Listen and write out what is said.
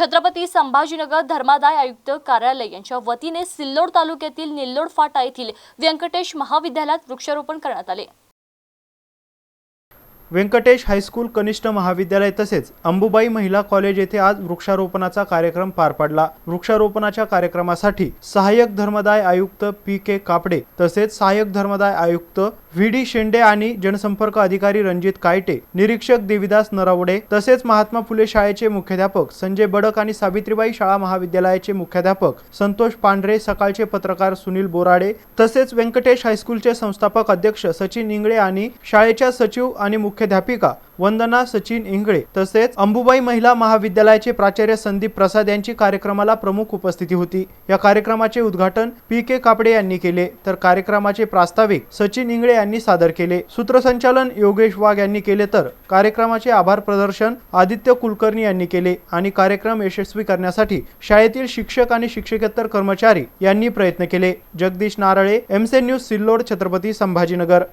छत्रपती संभाजीनगर धर्मादाय आयुक्त कार्यालय यांच्या वतीने सिल्लोड तालुक्यातील निल्लोड फाटा येथील व्यंकटेश महाविद्यालयात वृक्षारोपण करण्यात आले. व्यंकटेश हायस्कूल कनिष्ठ महाविद्यालय तसेच अंबुबाई महिला कॉलेज येथे आज वृक्षारोपणाचा कार्यक्रम पार पडला. वृक्षारोपणाच्या कार्यक्रमासाठी सहाय्यक धर्मदाय आयुक्त पी के कापडे तसेच सहाय्यक धर्मदाय आयुक्त व्ही डी शेंडे आणि जनसंपर्क अधिकारी रणजित कायटे निरीक्षक देविदास नरावडे तसेच महात्मा फुले शाळेचे मुख्याध्यापक संजय बडक आणि सावित्रीबाई शाळा महाविद्यालयाचे मुख्याध्यापक संतोष पांढरे सकाळचे पत्रकार सुनील बोराडे तसेच व्यंकटेश हायस्कूलचे संस्थापक अध्यक्ष सचिन इंगळे आणि शाळेच्या सचिव आणि मुख्य मुख्याध्यापिका वंदना सचिन इंगळे तसेच अंबुबाई महिला महाविद्यालयाचे प्राचार्य संदीप प्रसाद यांची कार्यक्रमाला प्रमुख उपस्थिती होती. या कार्यक्रमाचे उद्घाटन पी के कापडे यांनी केले. तर कार्यक्रमाचे प्रास्ताविक सचिन इंगळे यांनी सादर केले. सूत्रसंचालन योगेश वाघ यांनी केले तर कार्यक्रमाचे आभार प्रदर्शन आदित्य कुलकर्णी यांनी केले आणि कार्यक्रम यशस्वी करण्यासाठी शाळेतील शिक्षक आणि शिक्षकेतर कर्मचारी यांनी प्रयत्न केले. जगदीश नारळे एमसे न्यूज सिल्लोड छत्रपती संभाजीनगर.